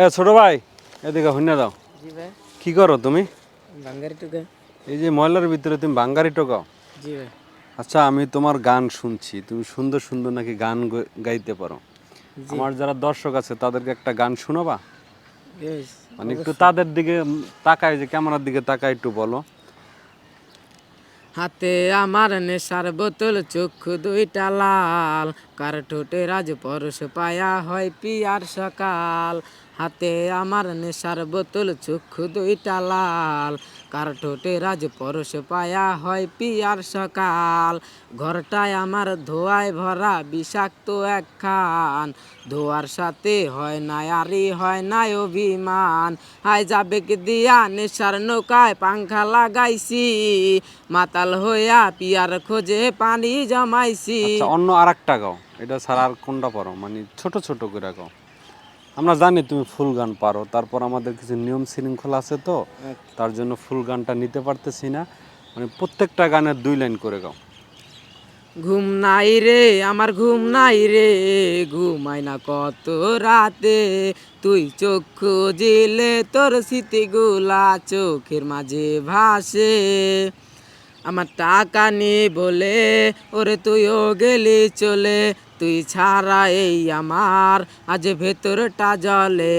এ ছোট ভাই এদিকে হইনা দাও। কি করো তুমি? এই যে ময়লার ভিতরে তুমি বাঙ্গারি টোকাও? আচ্ছা আমি তোমার গান শুনছি। তুমি সুন্দর সুন্দর নাকি গান গাইতে পারো। আমার যারা দর্শক আছে তাদেরকে একটা গান শোনাবা? মানে একটু তাদের দিকে তাকায় যে ক্যামেরার দিকে তাকায় একটু বলো। হাতে আমার নেশার বোতল চক্ষু দুইটা লাল। কার ঠোঁটে রাজ পরশ পায়া হয় পিয়ার সকাল। হাতে আমার নেশার বোতল, চক্ষু দুইটা লাল। কার ঠোঁটে রাজ পরশ পায়া হয় পিয়ার সকাল। ঘরটায় আমার ধোয়ায় ভরা বিষাক্ত একখান। ধোয়ার সাথে হয় না আরি হয় না অভিমান। হায় যাবে কি দিয়া নেশার নৌকায় পাংখা লাগাইছি। মাতাল হইয়া পিয়ার খোঁজে পানি জমাইছি। আচ্ছা অন্য আর একটা গাও। এটা ছাড়া আর কোনটা পারো মানে ছোট ছোট করে গাও। আমরা জানি তুমি ফুল গান পারো তারপর আমাদের কিছু নিয়ম শৃঙ্খলা আছে তো তার জন্য ফুল গানটা নিতে পারতেছি না। মানে প্রত্যেকটা গানের দুই লাইন করে গাও। ঘুম নাই রে আমার ঘুম নাই রে ঘুমাই না কত রাতে। তুই চক্ষু জিলে তোর স্মৃতিগুলা চোখের মাঝে ভাসে। আমার টাকা নেই বলে, ওরে তুইও গেলি চলে। তুই ছাড়া এই আমার আজ ভেতরটা জলে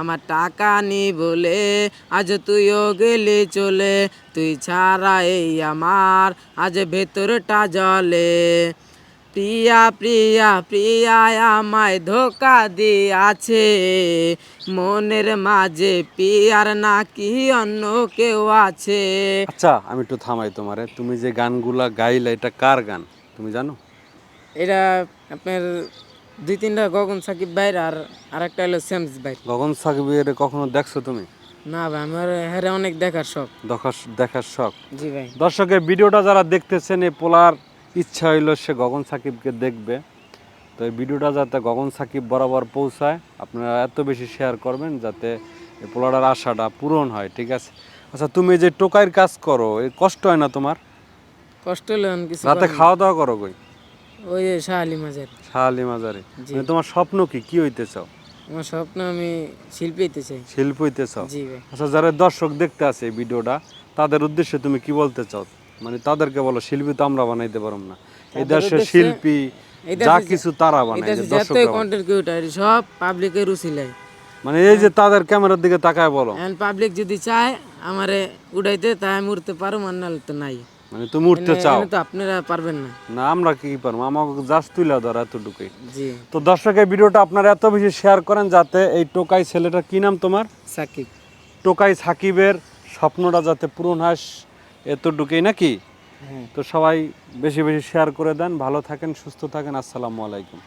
আমার টাকা নি বলে, আজ তুইও গেলি চলে। তুই ছাড়া এই আমার আজ ভেতরটা জলে প্রিয়া প্রিয়া প্রিয়া আমায় ধোকা দিয়াছে। মনের মাঝে পিয়ার নাকি অন্য কেউ আছে? আচ্ছা আমি একটু থামাই তোমারে। তুমি যে গানগুলা গাইলে এটা কার গান? তুমি জানো? এটা আপনার দুই তিনটা গগন সাকিব ভাইর আর আরেকটা হলো শ্যামস ভাই গগন সাকিবের কখনো দেখছ তুমি? না ভাই আমার হ্যাঁ অনেক দেখার শখ। দেখার দেখার শখ। জি ভাই। দর্শকের ভিডিওটা যারা দেখতেছেন এই পোলার ইচ্ছা হইল সে গগন সাকিবকে দেখবে। তো এই ভিডিওটা যাতে গগন সাকিব বরাবর পৌঁছায় আপনারা এত বেশি শেয়ার করবেন যাতে এই পোলাটার আশাটা পূরণ হয় ঠিক আছে? আচ্ছা তুমি যে টোকাইয়ের কাজ করো এই কষ্ট হয় না তোমার? কষ্ট হলো কিছু রাতে খাওয়া দাওয়া করো কই? ওই শাহালি মাজার। শাহালি মাজারে। মানে তোমার স্বপ্ন কি? কি হইতে চাও? আমার স্বপ্ন আমি শিল্পী হইতে চাই। শিল্প হইতে চাও? জি আচ্ছা যারা দর্শক দেখতে আছে এই ভিডিওটা তাদের উদ্দেশ্যে তুমি কি বলতে চাও? মানে তাদেরকে বলো শিল্পী তো আমরা বানাইতে পারব না। এই দেশের শিল্পী যা কিছু তারা বানায় যত কন্টেন্ট ক্রিয়েটার সব পাবলিকের উচিলাই মানে এই যে তাদের ক্যামেরার দিকে তাকায় বলো। পাবলিক যদি চায় আমারে উড়াইতে তাই আমি উড়তে পারো আর তো নাই। মানে তুমি উঠতে চাও। তো আপনারা পারবেন না। না আমরা কি পারব? আমাকে জাস্ট তুলে ধর এতটুকুই। জি। তো দর্শকের ভিডিওটা আপনারা এত বেশি শেয়ার করেন যাতে এই টোকাই ছেলেটা কি নাম তোমার? সাকিব। টোকাই সাকিবের স্বপ্নটা যাতে পূরণ হয়। এতটুকুই নাকি? হ্যাঁ। তো সবাই বেশি বেশি শেয়ার করে দেন ভালো থাকেন সুস্থ থাকেন আসসালামু আলাইকুম।